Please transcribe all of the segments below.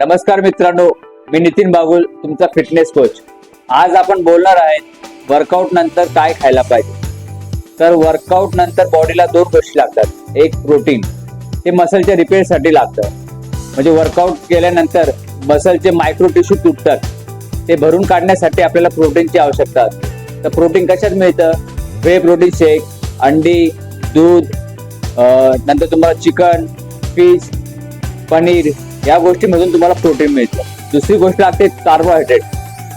नमस्कार मित्रांनो मी नितीन बागुल तुमचा फिटनेस कोच आज आपण बोलणार आहेत वर्कआउट नंतर काय खायला पाहिजे. तर वर्कआउट नंतर बॉडीला दोन गोष्टी लागतात. एक प्रोटीन ते मसलच्या रिपेअरसाठी लागतं. म्हणजे वर्कआउट केल्यानंतर मसलचे मायक्रो टिश्यू तुटतात. ते भरून काढण्यासाठी आपल्याला प्रोटीनची आवश्यकता असते. तर प्रोटीन कशात मिळतं? वे प्रोटीन शेक अंडी दूध नंतर तुम्हाला चिकन फिश पनीर या गोष्टीमधून तुम्हाला प्रोटीन मिळतं. दुसरी गोष्ट लागते कार्बोहायड्रेट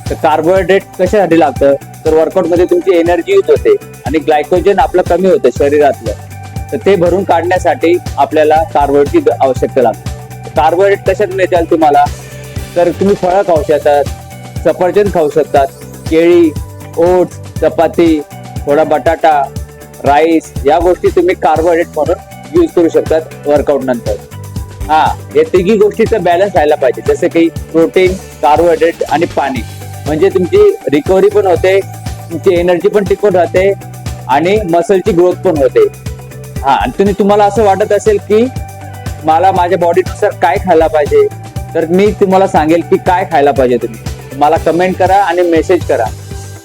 तर कार्बोहायड्रेट कशासाठी लागतं? तर वर्कआउटमध्ये तुमची एनर्जी यूज होते आणि ग्लायकोजन आपलं कमी होतं शरीरातलं. तर ते भरून काढण्यासाठी आपल्याला कार्बोहायड्रेटची आवश्यकता लागते. कार्बोहायड्रेट कशात मिळतात तुम्हाला? तर तुम्ही फळं खाऊ शकतात सफरचंद खाऊ शकतात केळी ओट्स चपाती थोडा बटाटा राईस या गोष्टी तुम्ही कार्बोहायड्रेट म्हणून यूज करू शकतात वर्कआउट नंतर. हा या तिघी गोष्टीचा बॅलन्स राहायला पाहिजे. जसं की प्रोटीन कार्बोहायड्रेट आणि पाणी. म्हणजे तुमची रिकव्हरी पण होते तुमची एनर्जी पण टिकून राहते आणि मसलची ग्रोथ पण होते. हा आणि तुम्ही तुम्हाला असं वाटत असेल की मला माझ्या बॉडीनुसार काय खायला पाहिजे तर मी तुम्हाला सांगेल की काय खायला पाहिजे तुम्ही. मला कमेंट करा आणि मेसेज करा.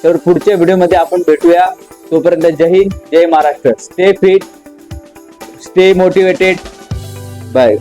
तर पुढच्या व्हिडिओमध्ये आपण भेटूया. तोपर्यंत Jai Hind Jai Maharashtra. Stay fit stay motivated bye